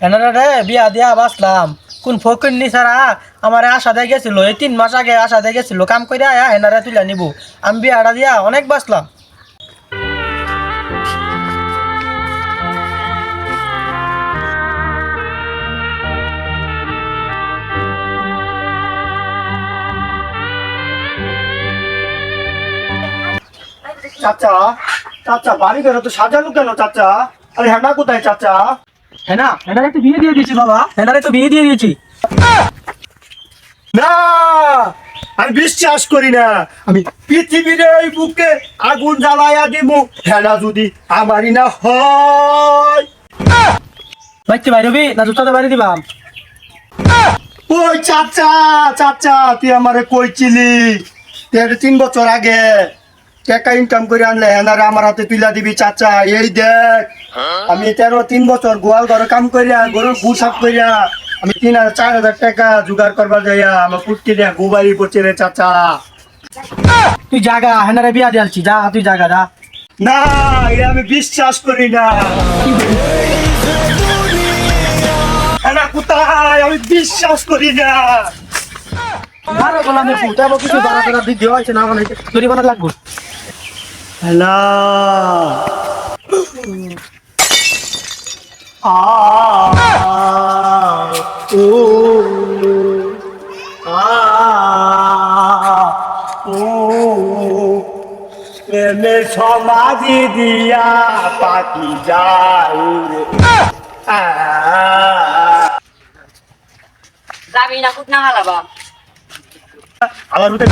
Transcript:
এনারা রে বিয়া দিয়া বাসলাম কোন ফকিন্নি ছাড়া আমার আশা দিয়ে গেছিল? এই তিন মাস আগে আশা দিয়ে গেছিল। কাম করে আয়া এনারা তুলে নিব। আমি বিয়াটা দিয়া অনেক বাসলাম চাচা চাচা বাড়ি ঘরে তো সাজানো কেন, চাচা? আরে হ্যাঁ কোথায়, চাচা? হ্যাঁ না এনারে তো বিয়ে দিয়ে দিয়েছি বাবা। এনারে তো বিয়ে দিয়ে দিয়েছি। না আমি বিশ্বাস করি না। আমি পৃথিবীর এই বুকে আগুন জ্বালাইয়া দিব। হেনা যদি আমারই না হয়। হবি না জুতাতে বাইরে দিবাম ওই চাচা চাচা তুই আমারে কইছিলি তিন বছর আগে টাকা ইনকাম করে আনলে হেনারে আমার হাতে তুলা দিবি চাচা। এই দেখ আমি তেরো তিন বছর গোয়াল ঘরে কাম করিয়া গরুর বুসাপ করিয়া আমি তিন হাজার চার হাজার টাকা জোগাড় করবার যাইয়া আমার পুটকি দেয়া গোবারি পড়ছে রে চাচা। তুই জাগা হেনারে বিয়া দিয়ালছি যা তুই জাগা যা। না এটা আমি বিশ্বাস করি না। হেনা কোথায়? আমি বিশ্বাস করি না। আরে বললাম কিছু বাড়া দেওয়া হয়েছে না মানে লাগবো? ও প্রেমে সমাধি দিয়া পাখি আ। যাবি না কুট না হালাবা। আমার রুতে